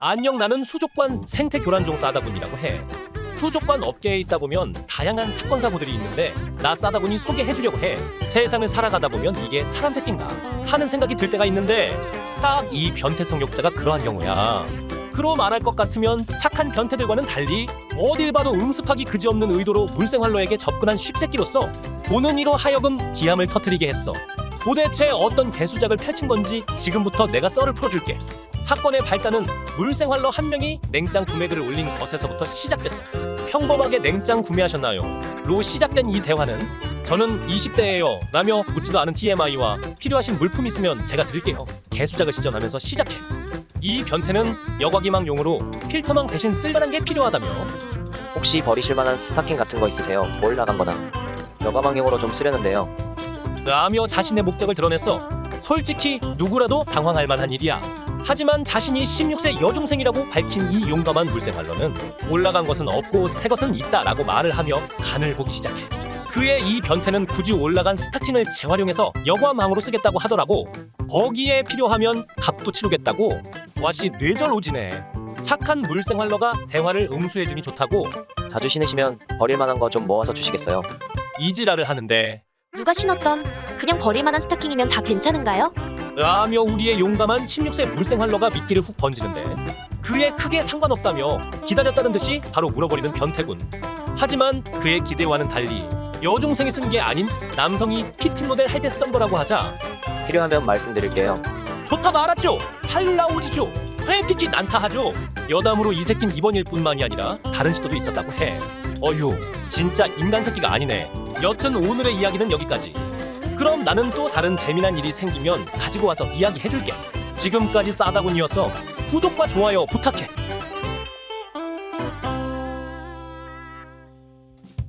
안녕 나는 수족관 생태 교란종 싸다군이라고 해. 수족관 업계에 있다 보면 다양한 사건 사고들이 있는데 나 싸다군이 소개해주려고 해. 세상을 살아가다 보면 이게 사람 새끼인가 하는 생각이 들 때가 있는데 딱 이 변태 성욕자가 그러한 경우야. 그로 말할 것 같으면 착한 변태들과는 달리 어딜 봐도 음습하기 그지없는 의도로 물생활로에게 접근한 쉽새끼로서 보는 이로 하여금 기함을 터뜨리게 했어. 도대체 어떤 개수작을 펼친 건지 지금부터 내가 썰을 풀어줄게. 사건의 발단은 물생활러 한 명이 냉장 구매글을 올린 것에서부터 시작됐어. 평범하게 냉장 구매하셨나요? 로 시작된 이 대화는 저는 20대예요. 라며 묻지도 않은 TMI와 필요하신 물품 있으면 제가 드릴게요. 개수작을 시전하면서 시작해. 이 변태는 여과기망 용으로 필터망 대신 쓸만한 게 필요하다며 혹시 버리실 만한 스타킹 같은 거 있으세요? 뭘 나간 거나. 여가방용으로 좀 쓰려는데요. 라며 자신의 목적을 드러냈어. 솔직히 누구라도 당황할 만한 일이야. 하지만 자신이 16세 여중생이라고 밝힌 이 용감한 물생활러는 올라간 것은 없고 새 것은 있다라고 말을 하며 간을 보기 시작해. 그의 이 변태는 굳이 올라간 스타킹을 재활용해서 여과망으로 쓰겠다고 하더라고. 거기에 필요하면 값도 치르겠다고. 와씨 뇌절 오지네. 착한 물생활러가 대화를 응수해주니 좋다고 자주 신으시면 버릴 만한 거 좀 모아서 주시겠어요? 이지랄을 하는데 누가 신었던 그냥 버릴 만한 스타킹이면 다 괜찮은가요? 라며 우리의 용감한 16세 물생활러가 미끼를 훅 번지는데 그에 크게 상관없다며 기다렸다는 듯이 바로 물어버리는 변태군. 하지만 그의 기대와는 달리 여중생이 쓴 게 아닌 남성이 피팅 모델 할 때 쓰던 거라고 하자 필요하면 말씀드릴게요. 좋다 말았죠. 탈 나오지죠. 회피키 난타하죠. 여담으로 이 새낀 이번 일 뿐만이 아니라 다른 시도도 있었다고 해. 어휴, 진짜 인간 새끼가 아니네. 여튼 오늘의 이야기는 여기까지. 그럼 나는 또 다른 재미난 일이 생기면 가지고 와서 이야기해줄게. 지금까지 싸다군이어서 구독과 좋아요 부탁해.